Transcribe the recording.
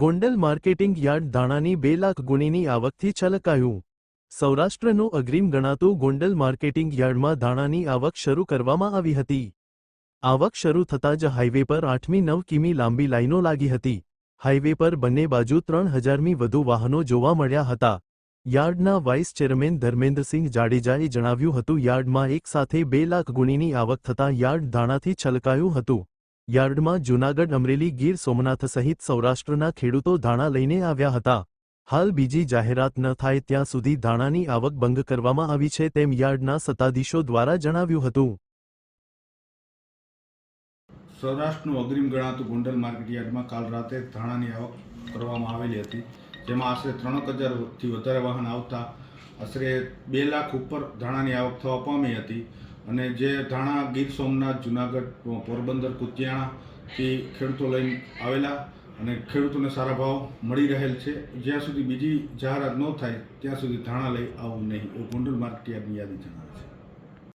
Gondal marketing yard ધાણાની બે લાખ ગુણીની આવકથી છલકાયું. સૌરાષ્ટ્રનું અગ્રીમ ગણાતું Gondal marketing યાર્ડમાં ધાણાની આવક શરૂ કરવામાં આવી હતી. આવક શરૂ થતાં જ હાઇવે પર આઠમી નવ કિમી લાંબી લાઇનો લાગી હતી. હાઇવે પર બંને બાજુ ત્રણ હજારમી વધુ વાહનો જોવા મળ્યા હતા. યાર્ડના વાઇસ ચેરમેન ધર્મેન્દ્રસિંહ જાડેજાએ જણાવ્યું હતું, યાર્ડમાં એક સાથે બે લાખ ગુણીની આવક થતાં યાર્ડ ધાણાથી છલકાયું હતું. યાર્ડમાં જૂનાગઢ અમરેલી ગીર સોમનાથ સહિત સૌરાષ્ટ્રના ખેડૂતો ધાણા લઈને આવ્યા હતા. હાલ બીજી જાહેરાત ન થાય ત્યાં સુધી ધાણાની આવક બંધ કરવામાં આવી છે તેમ યાર્ડના સત્તાધીશો દ્વારા જણાવ્યું હતું. સૌરાષ્ટ્રનું અગ્રીમ ગણાતું ગોંડલ માર્કેટ યાર્ડમાં કાલ રાતે ધાણાની આવક કરવામાં આવેલી હતી, જેમાં આશરે ત્રણ હજારથી વધારે વાહન આવતા, આશરે બે લાખ ઉપર ધાણાની આવક થવા પામી હતી. અને જે ધાણા ગીર સોમનાથ, જુનાગઢ પોરબંદર કુતિયાણાથી ખેડૂતો લઈને આવેલા અને ખેડૂતોને સારા ભાવ મળી રહેલ છે. જ્યાં સુધી બીજી જાહેરાત ન થાય, ત્યાં સુધી ધાણા લઈ આવવું નહીં. એવું ગોંડલ માર્કેટ યાર્ડની યાદી જણાવે છે.